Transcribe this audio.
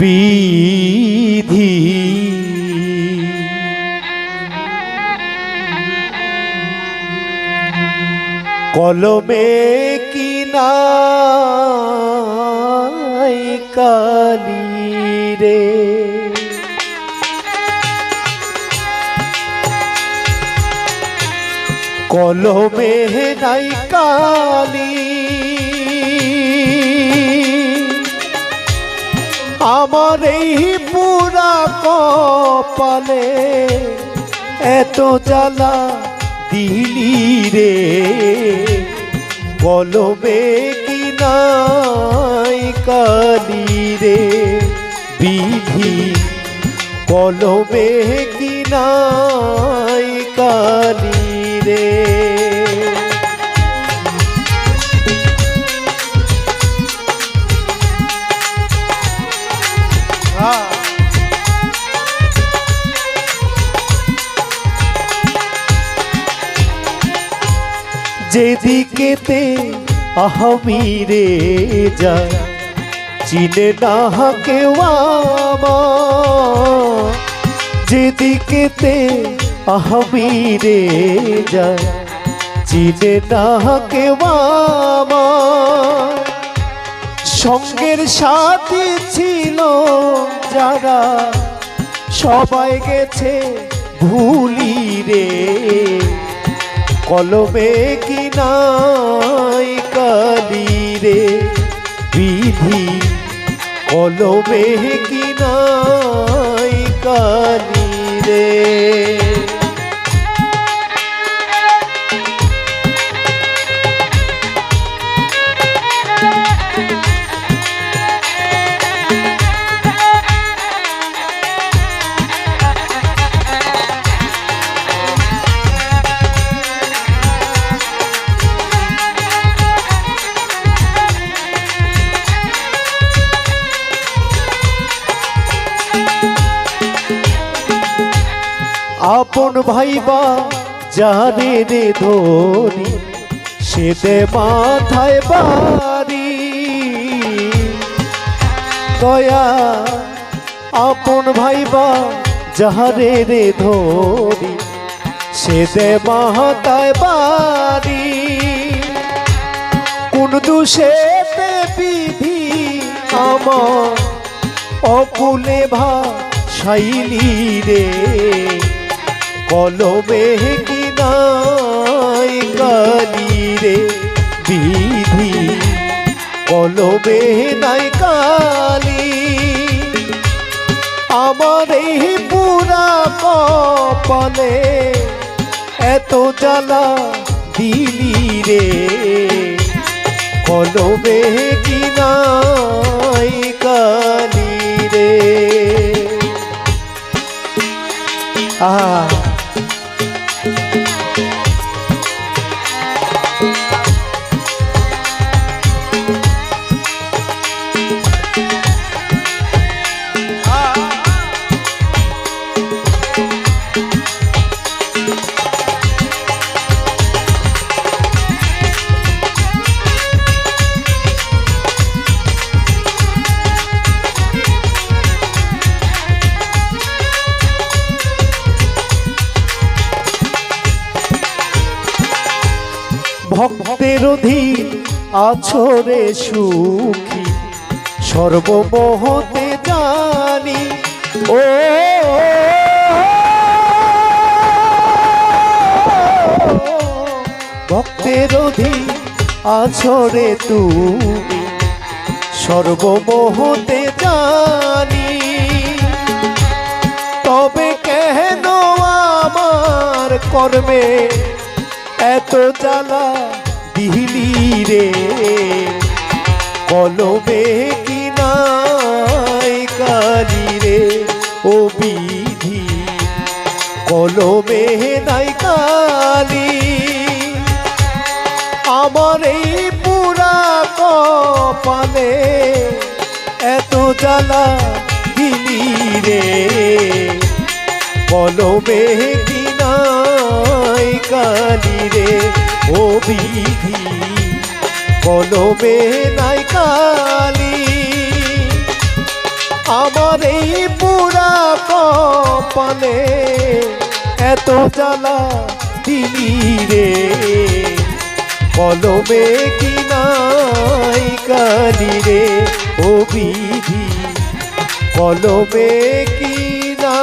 বিধি। কলমে কি নাই কালি রে? কলমে নাই কালি আমার এই পুরা কপালে এত জ্বালা দিলি রে। কলমে কি নাই কালি রে বিধি। কলমে কি নাই কালি রে। যেদিকেতে আহমিরে যায়, চিনে না কেউ যেদিকেতে আহমিরে যায়, চিনে না কেউ সঙ্গের সাথী ছিল যারা সবাই গেছে ভুলি রে। কলমে কি নাই কালি রে? বিধি, কলমে কি নাই কালি রে? আপন ভাইবা যারে রে ধরি সে দে মাথায় বাড়ি। দয়া আপন ভাইবা যাহারে রে ধরি সে দে মাথায় বাড়ি। কোন দুষেতে বিধি আমার অকুলে ভা শাইলি রে। কলমে কি নাই কালি রে বিধি? কলমে নাই কালি। আমার এই পুরা কপালে এত জ্বালা দিলি রে। কলমে কি ভক্তের অধীন আছরে সুখী। সর্বমহতে জানি, ও, ভক্তের অধীন আছরে তুমি। জানি, তবে কেন আমার কর্মে এত জ্বালা? দিলি রে কলমে কি নাই কালি রে ও বিধি? কলমে নাই কালি? আমার এই পুরা কপালে এত জ্বালা দিলি রে। কলমে কি নাই কালি রে ও বিধি? কলমে নাই কালি। আমার এই পুরা কপালে এত জ্বালা দিলি রে। কলমে কি নাই কালি রে ও বিধি? কলমে কি না